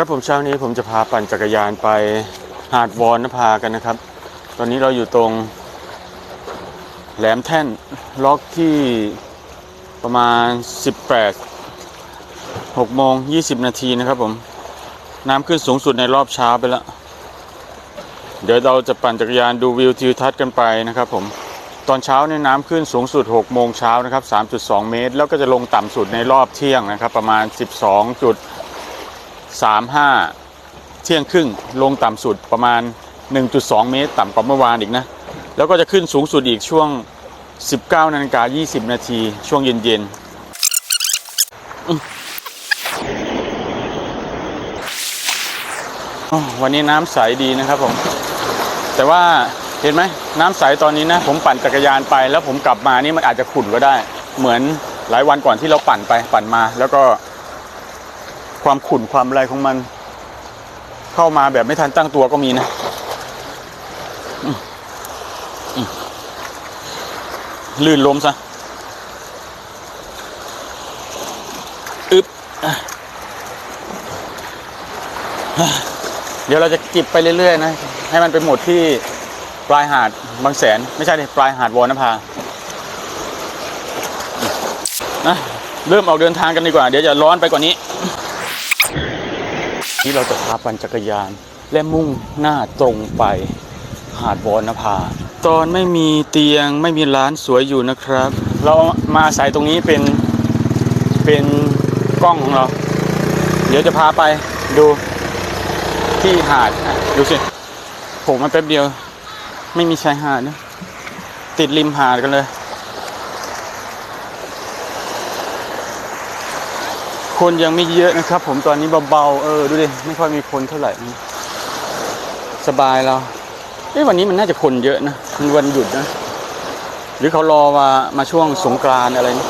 ครับผมเช้านี้ผมจะพาปั่นจักรยานไปหาดวอนนภากันนะครับ ตอนนี้เราอยู่ตรงแหลมแท่นล็อกที่ประมาณ 18 6โมง20 นาทีนะครับผม น้ำขึ้นสูงสุดในรอบเช้าไปแล้ว เดี๋ยวเราจะปั่นจักรยานดูวิวทิวทัศน์กันไปนะครับผมตอนเช้าเนี่ยน้ำขึ้นสูงสุด 6 โมงเช้านะครับ 3.2 เมตร แล้วก็จะลงต่ำสุดในรอบเที่ยงนะครับ ประมาณ 12จุด 35 เที่ยงครึ่งลงต่ำสุดประมาณ 1.2 เมตร ต่ำกว่าเมื่อวานอีกนะ แล้วก็จะขึ้นสูงสุดอีกช่วง 19นาฬิกา20 นาทีช่วงเย็นๆวันนี้น้ำใสดีนะครับผม แต่ว่าเห็นไหมน้ำใสตอนนี้นะ ผมปั่นจักรยานไป แล้วผมกลับมานี่มันอาจจะขุ่นก็ได้ เหมือนหลายวันก่อนที่เราปั่นไปปั่นมาแล้วก็ ความขุ่นความอะไรของมัน เข้ามาแบบไม่ทันตั้งตัวก็มีนะลื่นล้มซะอึบเดี๋ยวเราจะจิบไปเรื่อยๆ นะ ให้มันไปหมดที่ปลายหาดบางแสน ไม่ใช่ดิปลายหาดวอนภานะเริ่มออกเดินทางกันดีกว่า เดี๋ยวจะร้อนไปกว่านี้ ที่เราจะพาปั่นจักรยาน และมุ่งหน้าตรงไปหาดวอนนภา ตอนไม่มีเตียงไม่มีร้านสวยอยู่นะครับ เรามาอาศัยตรงนี้เป็นเป็นกล้องของเรา เดี๋ยวจะพาไปดูที่หาดดูสิผล่มาแป๊บเดียว ไม่มีชายหาดนะติดริมหาดกันเลย คนยังไม่เยอะนะครับ ผมตอนนี้เบาๆเออดูดิไม่ค่อยมีคนเท่าไหร่สบายเราเอ้วันนี้มันน่าจะคนเยอะนะมันวันหยุดนะ หรือเขารอมามาช่วงสงกรานอะไรนี่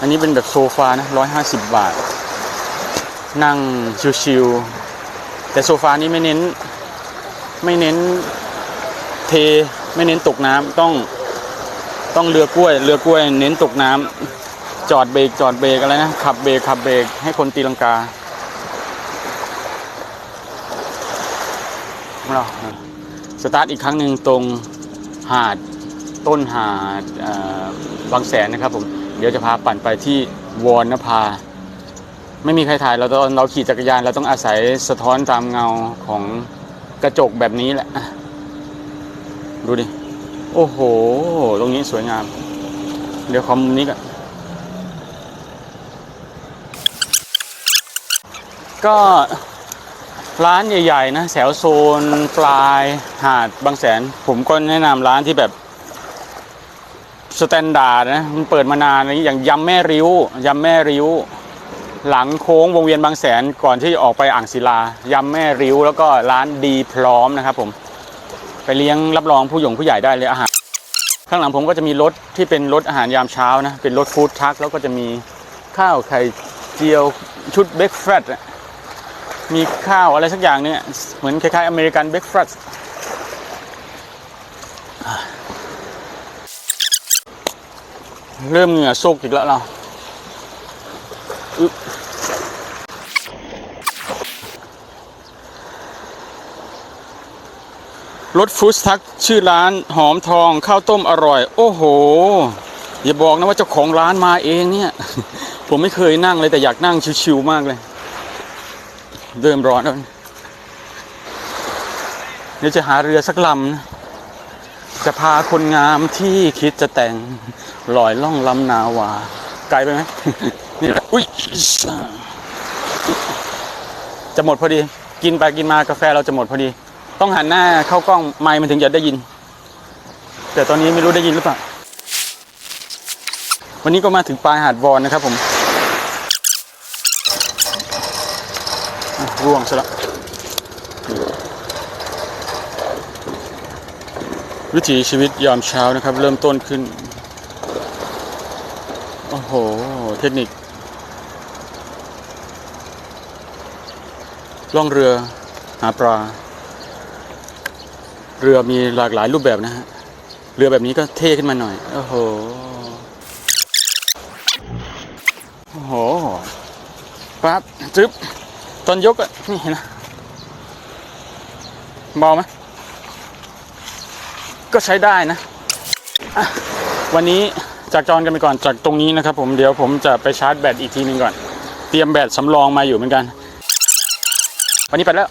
อันนี้เป็นแบบโซฟานะร้อยห้าสิบบาท นั่งชิวๆแต่โซฟานี้ไม่เน้น ไม่เน้นเทไม่เน้นตกน้ำต้องต้องเรือกล้วย เรือกล้วยเน้นตกน้ำ จอดเบรกจอดเบรกอะไรนะ ขับเบรกขับเบรกให้คนตีลังกาเราสตาร์ทอีกครั้งหนึ่งตรงหาดต้นหาดบางแสนนะครับผมเดี๋ยวจะพาปั่นไปที่วอนนภา ไม่มีใครถ่ายเราตอนเราขี่จักรยานเราต้องอาศัยสะท้อนตามเงาของกระจกแบบนี้แหละ ดูดิ โอ้โห ตรงนี้สวยงาม เดี๋ยวคอมมุมนี้กัน ก็ร้านใหญ่ๆนะแถวโซนปลายหาดบางแสน ผมก็แนะนำร้านที่แบบสแตนดาร์ดนะมันเปิดมานานอย่างยำแม่ริ้วยำแม่ริ้ว หลังโค้งวงเวียนบางแสนก่อนที่จะออกไปอ่างศิลายำแม่ริ้ว แล้วก็ร้านดีพร้อมนะครับผมไปเลี้ยงรับรองผู้หยงผู้ใหญ่ได้เลยอาหาร ข้างหลังผมก็จะมีรถที่เป็นรถอาหารยามเช้านะเป็นรถฟู้ดทรัคแล้วก็จะมีข้าวไข่เจียวชุดเบรกฟาสต์ มีข้าวอะไรสักอย่างเนี่ย เหมือนคล้ายๆอเมริกันเบรกฟาสต์เริ่มเหงื่อโซกอีกแล้วเรารถฟู้ดทักชื่อร้านหอมทองข้าวต้มอร่อย โอ้โห อย่าบอกนะว่าเจ้าของร้านมาเองเนี่ย ผมไม่เคยนั่งเลยแต่อยากนั่งชิวๆมากเลย เริ่มร้อนแล้วเดี๋ยวจะหาเรือสักลำนะจะพาคนงามที่คิดจะแต่งลอยล่องลำนาวา ไกลไปไหมนี่แหละอุ้ยจะหมดพอดี กินไปกินมากาแฟเราจะหมดพอดี ต้องหันหน้าเข้ากล้องไมค์มันถึงจะได้ยิน แต่ตอนนี้ไม่รู้ได้ยินหรือเปล่าวันนี้ก็มาถึงปลายหาดวอนนะครับผม อะ ร่วงซะละวิถีชีวิตยามเช้านะครับ เริ่มต้นขึ้น โอ้โห เทคนิค ล่องเรือหาปลา เรือมีหลากหลายรูปแบบนะฮะ เรือแบบนี้ก็เท่ขึ้นมาหน่อย โอ้โห โอ้โหปั๊บจึ๊บ ตอนยกอะนี่เห็นนะเบาไหมก็ใช้ได้นะะวันนี้จากจอนกันไปก่อนจากตรงนี้นะครับผมเดี๋ยวผมจะไปชาร์จแบตอีกทีหนึ่งก่อน เตรียมแบตสำรองมาอยู่เหมือนกัน วันนี้ไปแล้ว